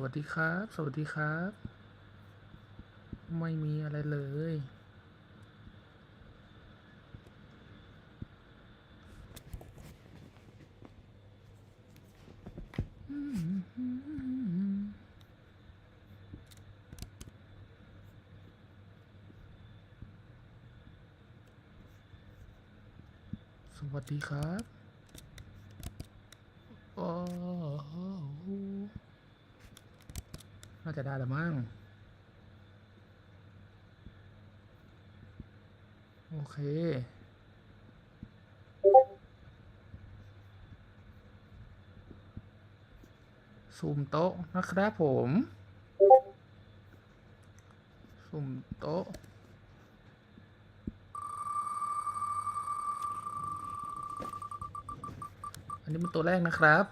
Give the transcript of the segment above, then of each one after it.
วัสดีครับ สวัสดีครับ ไม่มีอะไรเลย สวัสดีครับ โอ้ น่าจะได้ล้วมั้งโอเค ซูมโต๊ะนะครับผม ซูมโต๊ะอันนี้เป็นตัวแรกนะครับ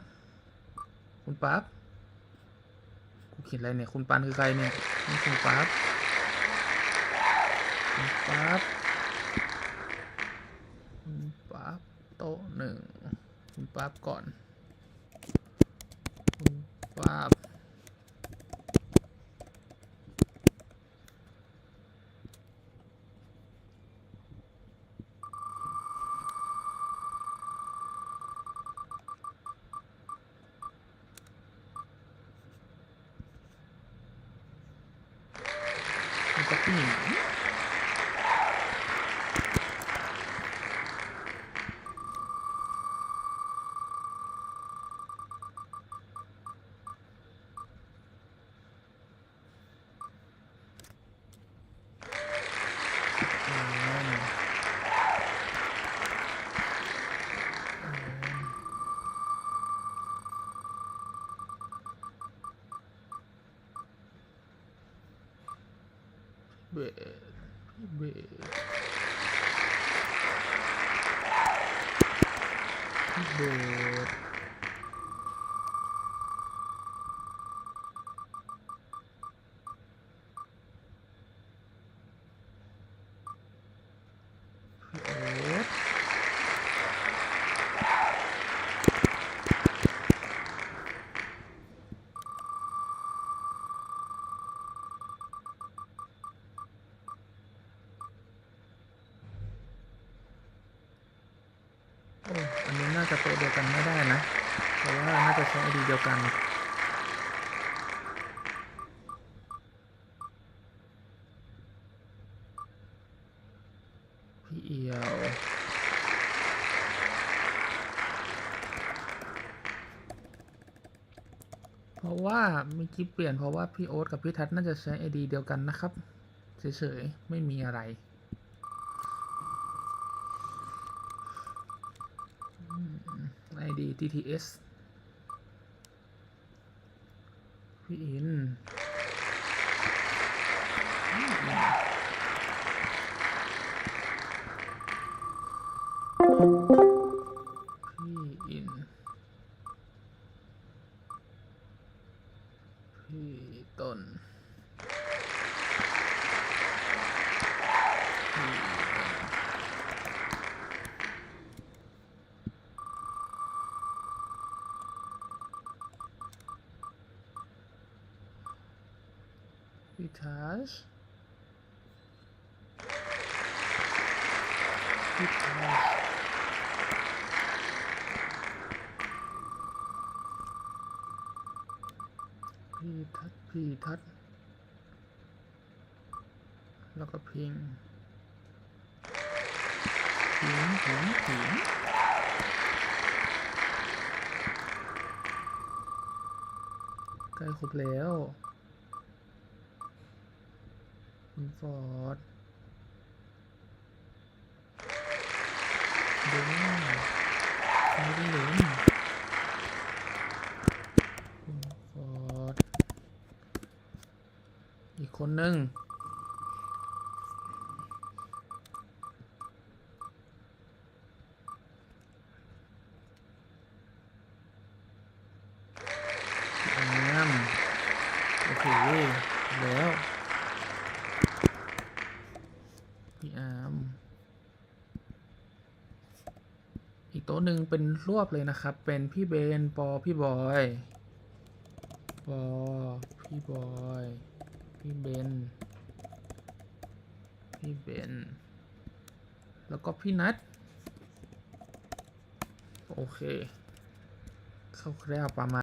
คุณปั๊บ เห็นอะไรเนี่ย คุณปันคือใครเนี่ยนี่คุณปั๊บคุณปั๊บคุณปั๊บโต๊ะหนึ่งคุณปั๊บก่อน คุณปั๊บ คุณปั๊บที่หนึ่งอืมอืม เบสเบสเบสพี่โอ๊ตโอันนี้น่าจะโตเดียวกันไม่ได้นะ เพราะว่าน่าจะใช้ไอดีเดียวกัน พี่เอียวเพราะว่าเมื่อกี้เปลี่ยนเพราะว่าพี่โอ๊ตกับพี่ทัศน์น่าจะใช้ไอดีเดียวกันนะครับ เฉยๆ ไม่มีอะไร ไอ ดี TTS พี่อินพี่อิน พี่อินพี่ต้น พี่ทัชพี่ทัชพี่ทัชพี่ทัชแล้วก็พิงพิงพิงพิงใกล้ครบแล้ว คุณฟอร์ดดี๋ยวนะไม่ได้เล่นคุณฟอร์ดอีกคนหนึ่งง่ามโอเคแล้ว พี่อาร์มอีกโต๊ะหนึ่งเป็นรวบเลยนะครับ เป็นพี่เบนปอพี่บอยปอพี่บอยพี่เบนพี่เบนแล้วก็พี่นัทโอเคคร่าวๆประมาณ